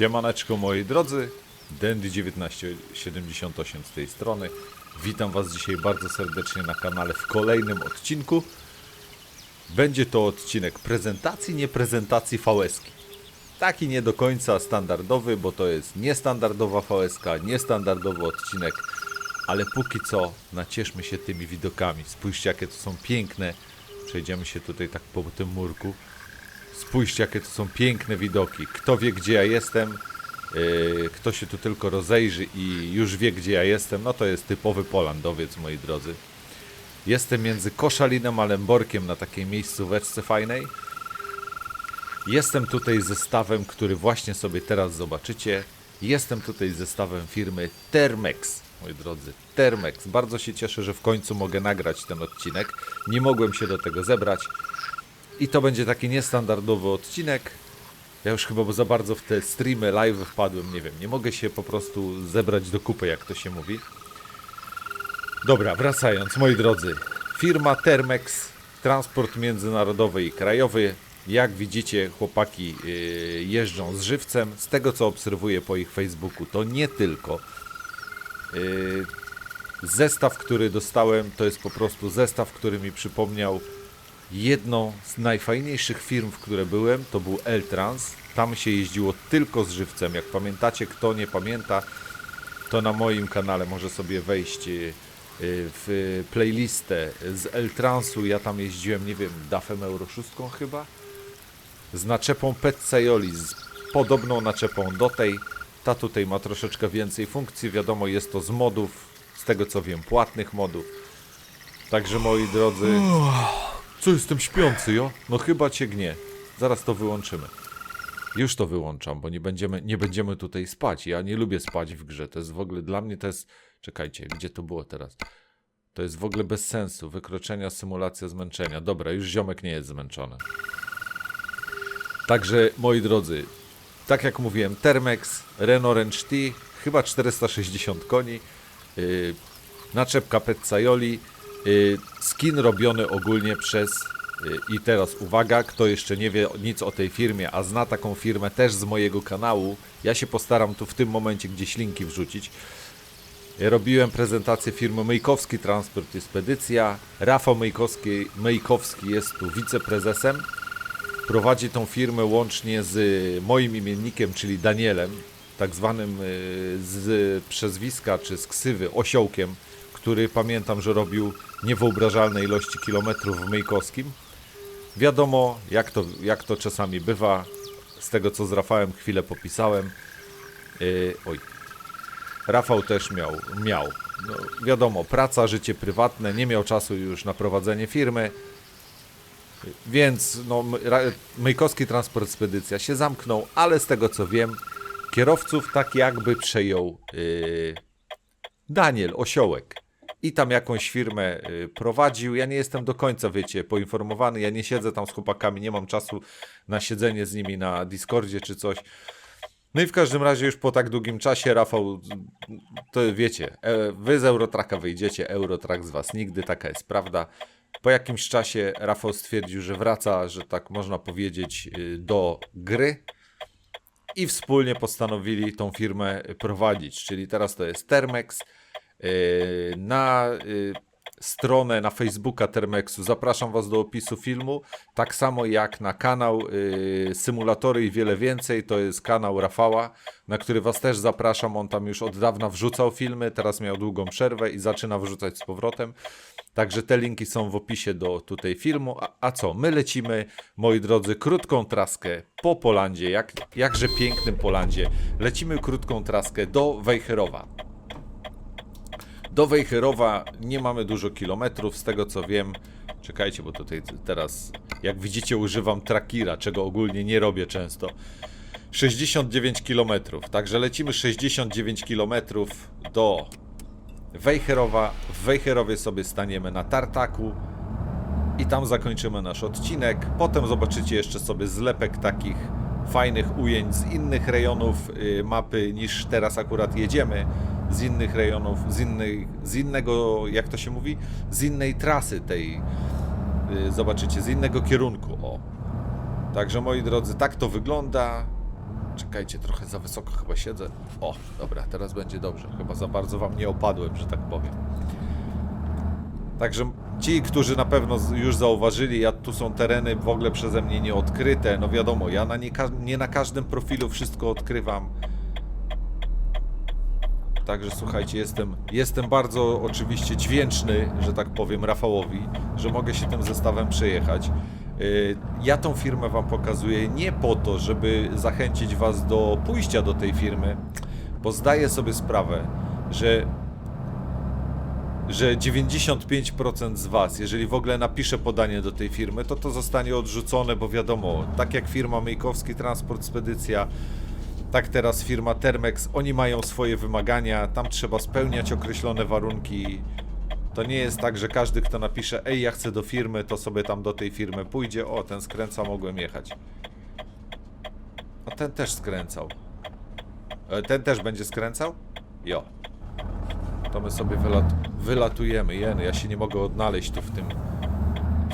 Siemaneczko moi drodzy, Dandy1978 z tej strony. Witam was dzisiaj bardzo serdecznie na kanale w kolejnym odcinku. Będzie to odcinek prezentacji, nie prezentacji VS-ki. Taki nie do końca standardowy, bo to jest niestandardowa VS-ka, niestandardowy odcinek, ale póki co nacieszmy się tymi widokami. Spójrzcie jakie to są piękne. Przejdziemy się tutaj tak po tym murku. Spójrzcie, jakie to są piękne widoki. Kto wie, gdzie ja jestem, yy, kto się tu tylko rozejrzy i już wie, gdzie ja jestem, no to jest typowy Polandowiec, moi drodzy. Jestem między Koszalinem a Lęborkiem na takiej miejscóweczce fajnej. Jestem tutaj zestawem, który właśnie sobie teraz zobaczycie. Jestem tutaj zestawem firmy Termex, moi drodzy. Termex. Bardzo się cieszę, że w końcu mogę nagrać ten odcinek. Nie mogłem się do tego zebrać. I to będzie taki niestandardowy odcinek. Ja już chyba za bardzo w te streamy, live wpadłem, nie wiem, nie mogę się po prostu zebrać do kupy, jak to się mówi. Dobra, wracając, moi drodzy. Firma Termex, transport międzynarodowy i krajowy. Jak widzicie, chłopaki yy, jeżdżą z żywcem. Z tego co obserwuję po ich Facebooku, to nie tylko. Yy, zestaw, który dostałem, to jest po prostu zestaw, który mi przypomniał jedną z najfajniejszych firm, w które byłem, to był L-Trans. Tam się jeździło tylko z żywcem. Jak pamiętacie, kto nie pamięta, to na moim kanale może sobie wejść y, w playlistę z L-Transu. Ja tam jeździłem, nie wiem, DAF-em Euro 6 chyba? Z naczepą Petzaioli, z podobną naczepą do tej. Ta tutaj ma troszeczkę więcej funkcji. Wiadomo, jest to z modów, z tego co wiem, płatnych modów. Także moi drodzy... Co jestem śpiący, jo? No chyba cię gnie. Zaraz to wyłączymy. Już to wyłączam, bo nie będziemy, nie będziemy tutaj spać. Ja nie lubię spać w grze. To jest w ogóle dla mnie to jest. Czekajcie, gdzie to było teraz? To jest w ogóle bez sensu. Wykroczenia, symulacja zmęczenia. Dobra, już ziomek nie jest zmęczony. Także moi drodzy, tak jak mówiłem, Termex, Renault Range T, chyba 460 koni, yy, naczepka Petzaioli, yy, skin robiony ogólnie przez yy, i teraz uwaga, kto jeszcze nie wie nic o tej firmie, a zna taką firmę też z mojego kanału, ja się postaram tu w tym momencie gdzieś linki wrzucić. Robiłem prezentację firmy Myjkowski Transport i Spedycja. Rafał Myjkowski, Myjkowski jest tu wiceprezesem. Prowadzi tą firmę łącznie z moim imiennikiem, czyli Danielem, tak zwanym y, z przezwiska czy z ksywy osiołkiem, który pamiętam, że robił niewyobrażalne ilości kilometrów w Myjkowskim. Wiadomo, jak to, jak to czasami bywa. Z tego co z Rafałem chwilę popisałem. Yy, oj. Rafał też miał, miał. No, wiadomo, praca, życie prywatne, nie miał czasu już na prowadzenie firmy. Więc no, Myjkowski Transport Spedycja się zamknął, ale z tego co wiem, kierowców tak jakby przejął yy, Daniel Osiołek. I tam jakąś firmę y, prowadził. Ja nie jestem do końca, wiecie, poinformowany. Ja nie siedzę tam z chłopakami, nie mam czasu na siedzenie z nimi na Discordzie czy coś. No i w każdym razie już po tak długim czasie, Rafał, to wiecie, e, wy z Eurotraka wyjdziecie, Eurotrak z was nigdy, taka jest prawda. Po jakimś czasie Rafał stwierdził, że wraca, że tak można powiedzieć, y, do gry i wspólnie postanowili tą firmę prowadzić. Czyli teraz to jest Termex. Yy, Na yy, stronę na Facebooka Termexu zapraszam Was do opisu filmu. Tak samo jak na kanał yy, Symulatory i wiele więcej. To jest kanał Rafała, na który Was też zapraszam. On tam już od dawna wrzucał filmy, teraz miał długą przerwę i zaczyna wrzucać z powrotem. Także te linki są w opisie do tutaj filmu. A, a co? My lecimy, moi drodzy, krótką traskę po Polandzie, jak, jakże pięknym Polandzie. Lecimy krótką traskę do Wejherowa. Do Wejherowa nie mamy dużo kilometrów, z tego co wiem. Czekajcie, bo tutaj teraz, jak widzicie, używam trackera, czego ogólnie nie robię często. 69 kilometrów, także lecimy 69 kilometrów do Wejherowa. W Wejherowie sobie staniemy na tartaku i tam zakończymy nasz odcinek. Potem zobaczycie jeszcze sobie zlepek takich fajnych ujęć z innych rejonów y, mapy niż teraz akurat jedziemy. Z innych rejonów, z, innej, z innego, jak to się mówi, z innej trasy tej, y, zobaczycie, z innego kierunku. O. Także moi drodzy, tak to wygląda. Czekajcie, trochę za wysoko chyba siedzę. O, dobra, teraz będzie dobrze. Chyba za bardzo wam nie opadłem, że tak powiem. Także ci, którzy na pewno już zauważyli, ja tu są tereny w ogóle przeze mnie nieodkryte. No wiadomo, ja na nie, nie na każdym profilu wszystko odkrywam. Także słuchajcie, jestem, jestem bardzo oczywiście dźwięczny, że tak powiem, Rafałowi, że mogę się tym zestawem przejechać. Yy, Ja tą firmę Wam pokazuję nie po to, żeby zachęcić Was do pójścia do tej firmy, bo zdaję sobie sprawę, że że 95% z Was, jeżeli w ogóle napisze podanie do tej firmy, to to zostanie odrzucone, bo wiadomo, tak jak firma Myjkowski Transport Spedycja, tak teraz firma Termex, oni mają swoje wymagania, tam trzeba spełniać określone warunki. To nie jest tak, że każdy, kto napisze, ej, ja chcę do firmy, to sobie tam do tej firmy pójdzie, o, ten skręca, mogłem jechać. A ten też skręcał. E, Ten też będzie skręcał? Jo. To my sobie wylat wylatujemy. Jeny, ja się nie mogę odnaleźć tu w tym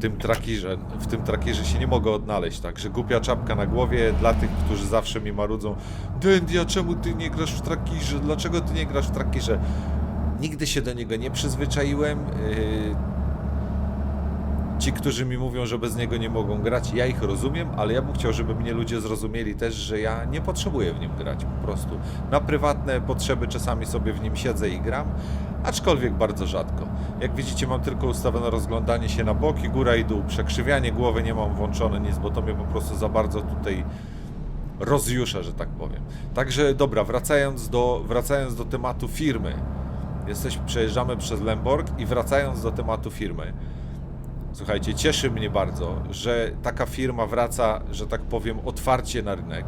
tym trakirze. W tym trakirze się nie mogę odnaleźć, także głupia czapka na głowie dla tych, którzy zawsze mi marudzą Dendia, czemu ty nie grasz w trakirze? Dlaczego ty nie grasz w trakirze? Nigdy się do niego nie przyzwyczaiłem. Yy... Ci, którzy mi mówią, że bez niego nie mogą grać, ja ich rozumiem, ale ja bym chciał, żeby mnie ludzie zrozumieli też, że ja nie potrzebuję w nim grać po prostu. Na prywatne potrzeby czasami sobie w nim siedzę i gram, aczkolwiek bardzo rzadko. Jak widzicie, mam tylko ustawione rozglądanie się na boki, góra i dół, przekrzywianie głowy nie mam włączone nic, bo to mnie po prostu za bardzo tutaj rozjusza, że tak powiem. Także dobra, wracając do, wracając do tematu firmy. Jesteśmy, przejeżdżamy przez Lemborg i wracając do tematu firmy. Słuchajcie, cieszy mnie bardzo, że taka firma wraca, że tak powiem, otwarcie na rynek,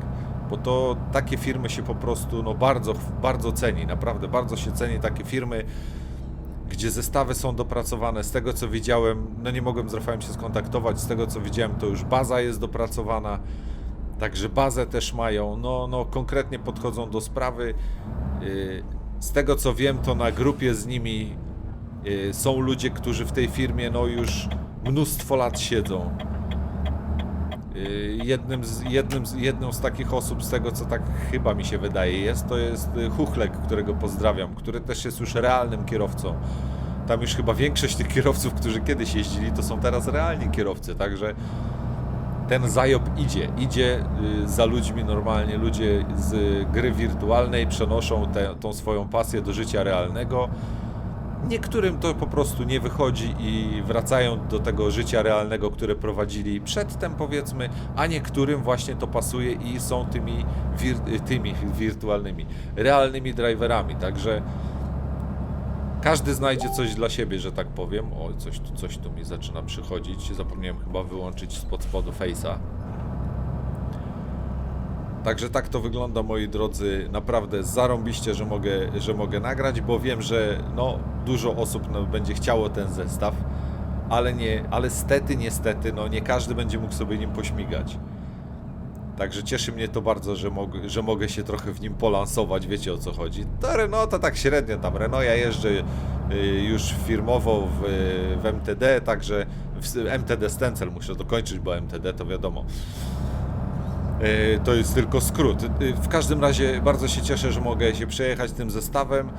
bo to takie firmy się po prostu no bardzo, bardzo ceni, naprawdę bardzo się ceni takie firmy, gdzie zestawy są dopracowane. Z tego co widziałem, no nie mogłem z Rafałem się skontaktować, z tego co widziałem, to już baza jest dopracowana, także bazę też mają, no, no konkretnie podchodzą do sprawy. Yy, Z tego co wiem, to na grupie z nimi yy, są ludzie, którzy w tej firmie no już mnóstwo lat siedzą. Yy, Jednym z, jednym z, jedną z takich osób, z tego co tak chyba mi się wydaje jest, to jest yy, Chuchlek, którego pozdrawiam, który też jest już realnym kierowcą. Tam już chyba większość tych kierowców, którzy kiedyś jeździli, to są teraz realni kierowcy, także ten zajob idzie, idzie y, za ludźmi normalnie, ludzie z gry wirtualnej przenoszą tę tą swoją pasję do życia realnego. Niektórym to po prostu nie wychodzi i wracają do tego życia realnego, które prowadzili przedtem, powiedzmy, a niektórym właśnie to pasuje i są tymi, wir, tymi wirtualnymi, realnymi driverami. Także każdy znajdzie coś dla siebie, że tak powiem. O, coś, coś tu mi zaczyna przychodzić. Zapomniałem chyba wyłączyć spod spodu face'a. Także tak to wygląda, moi drodzy. Naprawdę zarąbiście, że mogę, że mogę nagrać, bo wiem, że no, dużo osób no, będzie chciało ten zestaw, ale nie, ale stety, niestety, no, nie każdy będzie mógł sobie nim pośmigać. Także cieszy mnie to bardzo, że, mog, że mogę się trochę w nim polansować, wiecie o co chodzi. Renault to tak średnio tam. Renault ja jeżdżę y, już firmowo w, w MTD, także w MTD Stencel muszę dokończyć, bo MTD to wiadomo. Y, To jest tylko skrót. Y, W każdym razie bardzo się cieszę, że mogę się przejechać tym zestawem.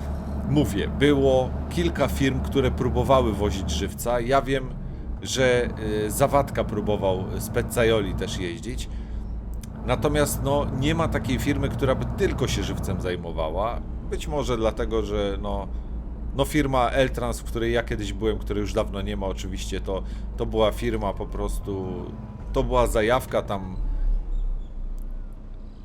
Mówię, było kilka firm, które próbowały wozić żywca. Ja wiem, że y, Zawadka próbował z Pezzaioli też jeździć. Natomiast no, nie ma takiej firmy, która by tylko się żywcem zajmowała. Być może dlatego, że no, no firma Eltrans, w której ja kiedyś byłem, której już dawno nie ma oczywiście, to, to była firma po prostu, to była zajawka tam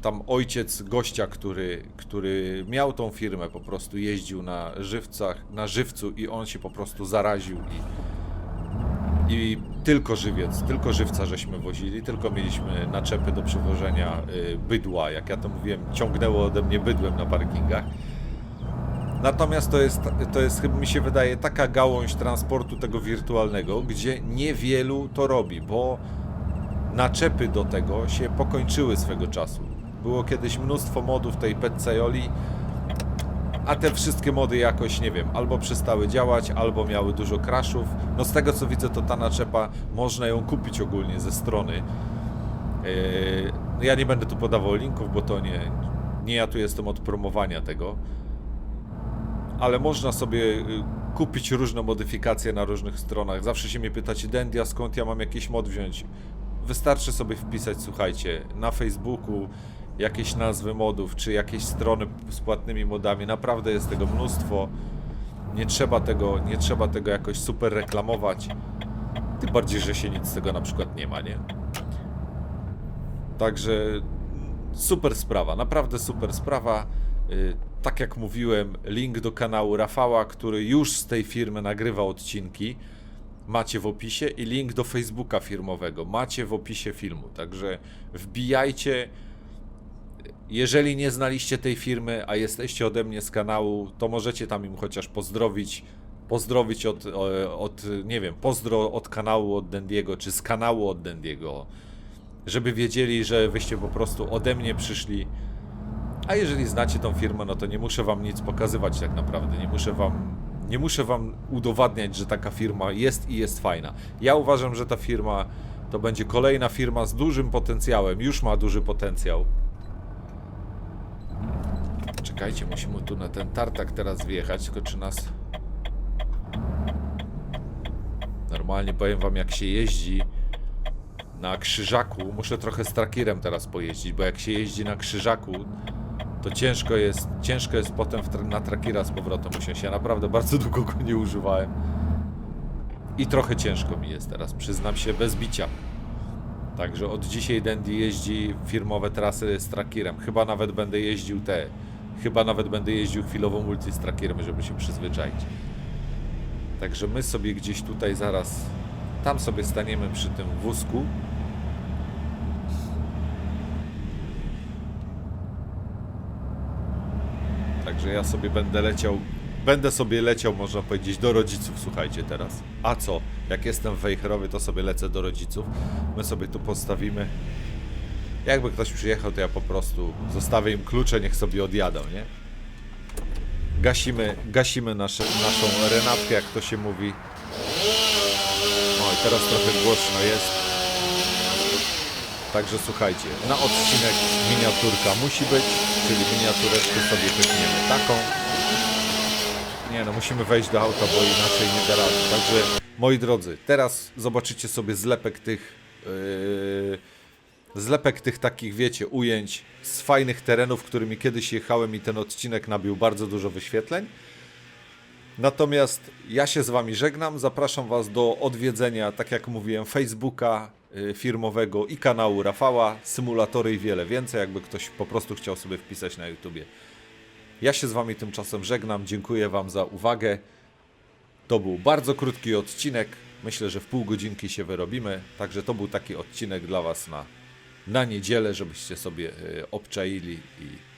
tam ojciec gościa, który, który miał tą firmę, po prostu jeździł na żywcach, na żywcu i on się po prostu zaraził i, i tylko żywiec, tylko żywca żeśmy wozili, tylko mieliśmy naczepy do przywożenia y, bydła, jak ja to mówiłem, ciągnęło ode mnie bydłem na parkingach. Natomiast to jest, to jest chyba mi się wydaje taka gałąź transportu tego wirtualnego, gdzie niewielu to robi, bo naczepy do tego się pokończyły swego czasu. Było kiedyś mnóstwo modów tej Pezzaioli, a te wszystkie mody jakoś, nie wiem, albo przestały działać, albo miały dużo crashów. No z tego co widzę, to ta naczepa, można ją kupić ogólnie ze strony Yy, ja nie będę tu podawał linków, bo to nie, nie ja tu jestem od promowania tego. Ale można sobie y, kupić różne modyfikacje na różnych stronach. Zawsze się mnie pytacie, Dendia, skąd ja mam jakiś mod wziąć? Wystarczy sobie wpisać, słuchajcie, na Facebooku jakieś nazwy modów, czy jakieś strony z płatnymi modami. Naprawdę jest tego mnóstwo. Nie trzeba tego, nie trzeba tego jakoś super reklamować. Tym bardziej, że się nic z tego na przykład nie ma, nie? Także super sprawa, naprawdę super sprawa. Y, Tak jak mówiłem, link do kanału Rafała, który już z tej firmy nagrywa odcinki, macie w opisie i link do Facebooka firmowego macie w opisie filmu. Także wbijajcie. Jeżeli nie znaliście tej firmy, a jesteście ode mnie z kanału, to możecie tam im chociaż pozdrowić. Pozdrowić od, o- od nie wiem, pozdro od kanału od Dendiego, czy z kanału od Dendiego żeby wiedzieli, że wyście po prostu ode mnie przyszli. A jeżeli znacie tą firmę, no to nie muszę wam nic pokazywać tak naprawdę. Nie muszę wam, nie muszę wam udowadniać, że taka firma jest i jest fajna. Ja uważam, że ta firma to będzie kolejna firma z dużym potencjałem. Już ma duży potencjał. Czekajcie, musimy tu na ten tartak teraz wjechać, tylko czy nas... Normalnie powiem wam, jak się jeździ na krzyżaku, muszę trochę z trakirem teraz pojeździć, bo jak się jeździ na krzyżaku, to ciężko jest, ciężko jest potem tra- na trakira z powrotem usiąść. Ja naprawdę bardzo długo go nie używałem. I trochę ciężko mi jest teraz, przyznam się, bez bicia. Także od dzisiaj Dandy jeździ firmowe trasy z trakirem. Chyba nawet będę jeździł te. Chyba nawet będę jeździł chwilowo multi z żeby się przyzwyczaić. Także my sobie gdzieś tutaj zaraz, tam sobie staniemy przy tym wózku. Także ja sobie będę leciał, będę sobie leciał, można powiedzieć, do rodziców, słuchajcie teraz. A co? Jak jestem w Wejherowie, to sobie lecę do rodziców. My sobie tu postawimy. Jakby ktoś przyjechał, to ja po prostu zostawię im klucze, niech sobie odjadą, nie? Gasimy, gasimy nasze, naszą renatkę, jak to się mówi. Oj, teraz trochę głośno jest. Także słuchajcie, na odcinek miniaturka musi być, czyli miniatureczkę sobie pykniemy taką. Nie no, musimy wejść do auta, bo inaczej nie da rady. Także, moi drodzy, teraz zobaczycie sobie zlepek tych... Yy, zlepek tych takich, wiecie, ujęć z fajnych terenów, którymi kiedyś jechałem i ten odcinek nabił bardzo dużo wyświetleń. Natomiast ja się z Wami żegnam. Zapraszam Was do odwiedzenia, tak jak mówiłem, Facebooka y, firmowego i kanału Rafała, symulatory i wiele więcej, jakby ktoś po prostu chciał sobie wpisać na YouTubie. Ja się z Wami tymczasem żegnam. Dziękuję Wam za uwagę. To był bardzo krótki odcinek. Myślę, że w pół godzinki się wyrobimy. Także to był taki odcinek dla Was na, na niedzielę, żebyście sobie y, obczaili i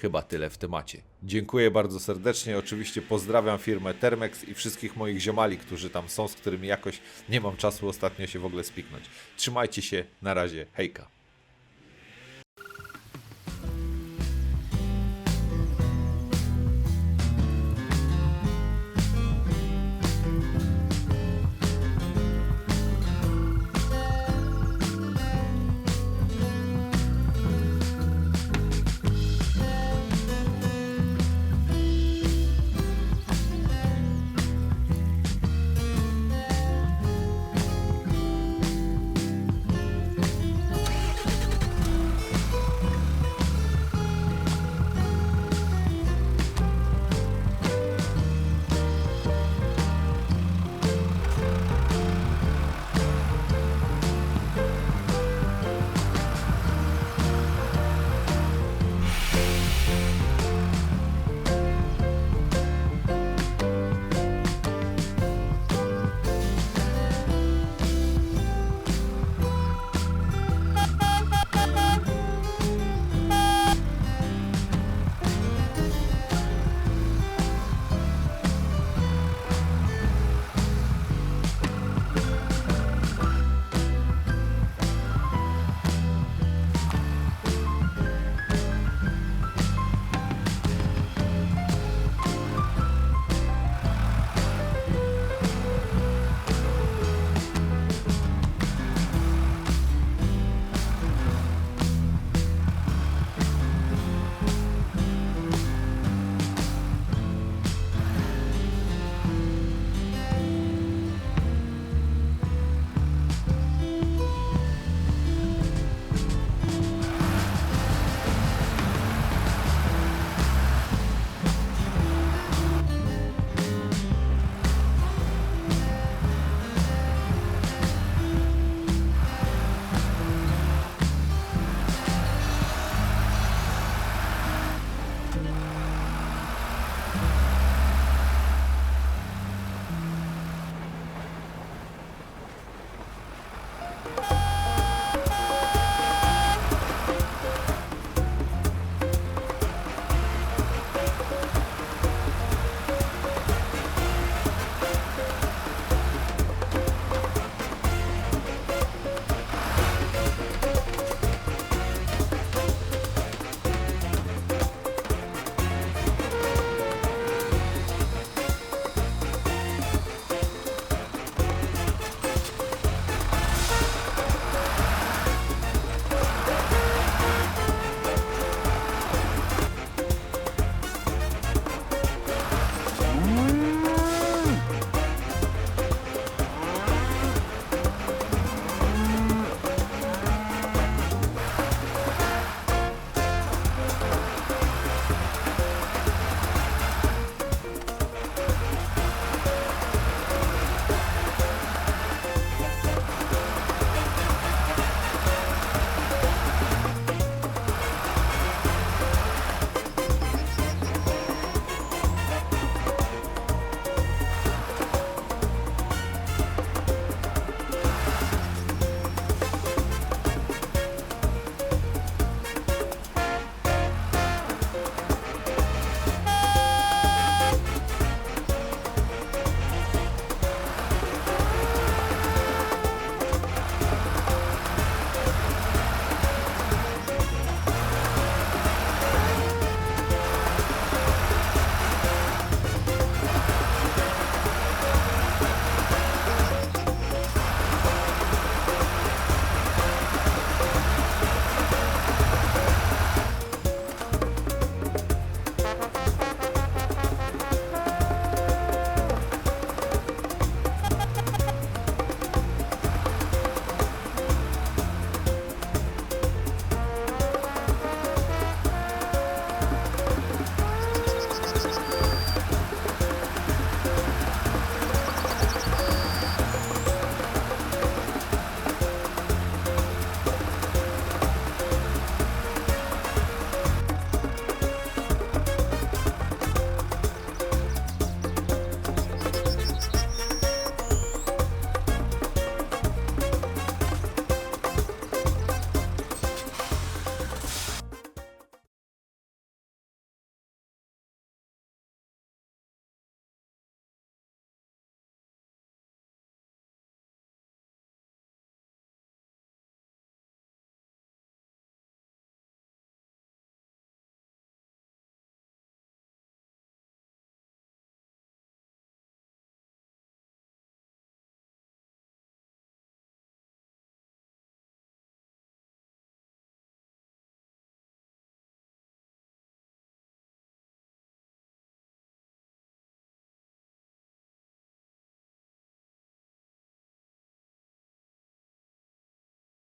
chyba tyle w temacie. Dziękuję bardzo serdecznie. Oczywiście pozdrawiam firmę Termex i wszystkich moich ziomali, którzy tam są, z którymi jakoś nie mam czasu ostatnio się w ogóle spiknąć. Trzymajcie się, na razie, hejka.